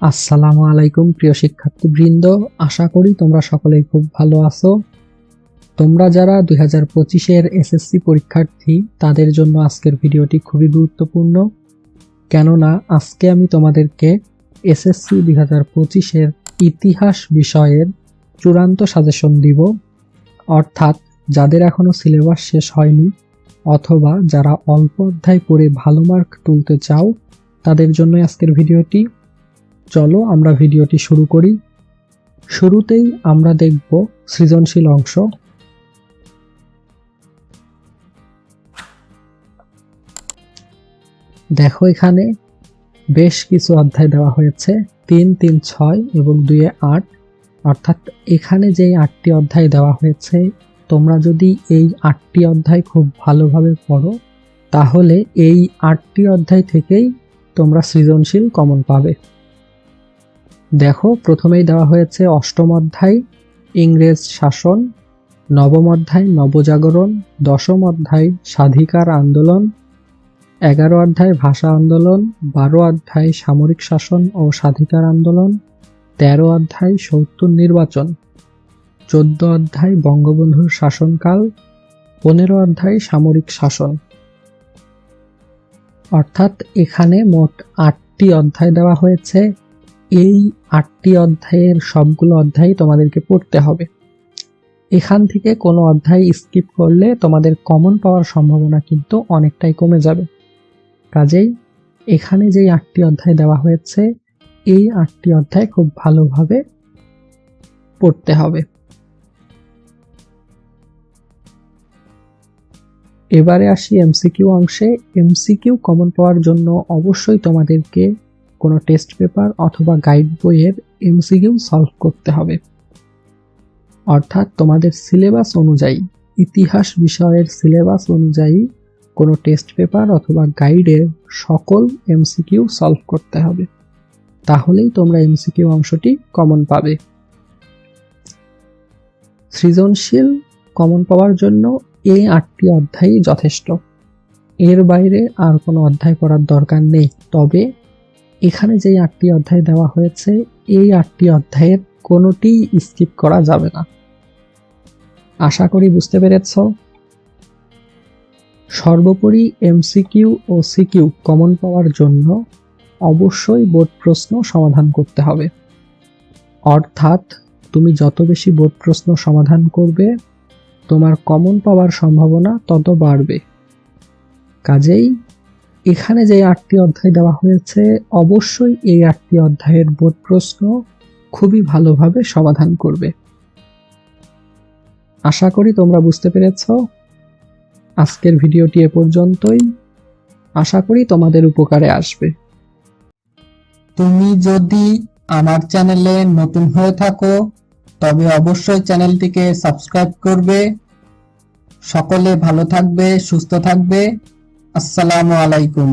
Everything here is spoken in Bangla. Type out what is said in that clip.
আসসালামু আলাইকুম, প্রিয় শিক্ষার্থীবৃন্দ। আশা করি তোমরা সকলেই খুব ভালো আছো। তোমরা যারা দুই হাজার পঁচিশের এসএসসি পরীক্ষার্থী, তাদের জন্য আজকের ভিডিওটি খুবই গুরুত্বপূর্ণ। কেননা, আজকে আমি তোমাদেরকে এসএসসি দুই হাজার পঁচিশের ইতিহাস বিষয়ের চূড়ান্ত সাজেশন দিব। অর্থাৎ, যাদের এখনও সিলেবাস শেষ হয়নি, অথবা যারা অল্প অধ্যায় পড়ে ভালো মার্ক তুলতে চাও, তাদের জন্য আজকের ভিডিওটি। চলো আমরা ভিডিওটি শুরু করি। শুরুতেই আমরা দেখব সৃজনশীল অংশ। দেখো এখানে বেশ কিছু অধ্যায় দেওয়া হয়েছে। তিন তিন, ছয় এবং দুয়ে আট। অর্থাৎ এখানে যে আটটি অধ্যায় দেওয়া হয়েছে, তোমরা যদি এই আটটি অধ্যায় খুব ভালোভাবে পড়ো, তাহলে এই আটটি অধ্যায় থেকেই তোমরা সৃজনশীল কমন পাবে। দেখো, প্রথমেই দেওয়া হয়েছে অষ্টম অধ্যায়, ইংরেজ শাসন, নবম অধ্যায় নবজাগরণ, দশম অধ্যায় স্বাধিকার আন্দোলন, এগারো অধ্যায় ভাষা আন্দোলন, বারো অধ্যায় সামরিক শাসন ও স্বাধিকার আন্দোলন, তেরো অধ্যায় সত্তর নির্বাচন, চোদ্দ অধ্যায় বঙ্গবন্ধুর শাসনকাল, পনেরো অধ্যায় সামরিক শাসন। অর্থাৎ এখানে মোট আটটি অধ্যায় দেওয়া হয়েছে। এই আটটি অধ্যায়ের সবগুলো অধ্যায় তোমাদেরকে পড়তে হবে। এখান থেকে কোনো অধ্যায় স্কিপ করলে তোমাদের কমন পাওয়ার সম্ভাবনা কিন্তু অনেকটাই কমে যাবে। কাজেই এখানে যেই আটটি অধ্যায় দেওয়া হয়েছে, এই আটটি অধ্যায় খুব ভালোভাবে পড়তে হবে। এবারে আসি এমসিকিউ অংশে। এমসিকিউ কমন পাওয়ার জন্য অবশ্যই তোমাদেরকে কোনো টেস্ট পেপার অথবা গাইড বইয়ের এমসিকিউ সলভ করতে হবে। অর্থাৎ তোমাদের সিলেবাস অনুযায়ী, ইতিহাস বিষয়ের সিলেবাস অনুযায়ী কোনো টেস্ট পেপার অথবা গাইডের সকল এমসিকিউ সলভ করতে হবে। তাহলেই তোমরা এমসিকিউ অংশটি কমন পাবে। সৃজনশীল কমন পাওয়ার জন্য এই আটটি অধ্যায়ই যথেষ্ট। এর বাইরে আর কোনো অধ্যায় পড়ার দরকার নেই। তবে এখানে যেই আটটি অধ্যায় দেওয়া হয়েছে, এই আটটি অধ্যায়ের কোনোটি স্কিপ করা যাবে না। আশা করি বুঝতে পেরেছ। সর্বোপরি এমসিকিউ ও সিকিউ কমন পাওয়ার জন্য অবশ্যই বোর্ড প্রশ্ন সমাধান করতে হবে। অর্থাৎ তুমি যত বেশি বোর্ড প্রশ্ন সমাধান করবে, তোমার কমন পাওয়ার সম্ভাবনা তত বাড়বে। কাজেই এখানে যে আটটি অধ্যায় দেওয়া হয়েছে, অবশ্যই এই আটটি অধ্যায়ের বোর্ড প্রশ্ন খুবই ভালোভাবে সমাধান করবে। আশা করি তোমরা বুঝতে পেরেছ। আজকের ভিডিওটি এ পর্যন্তই। আশা করি তোমাদের উপকারে আসবে। তুমি যদি আমার চ্যানেলে নতুন হয়ে থাকো, তবে অবশ্যই চ্যানেলটিকে সাবস্ক্রাইব করবে। সকলে ভালো থাকবে, সুস্থ থাকবে। আসসালামু আলাইকুম।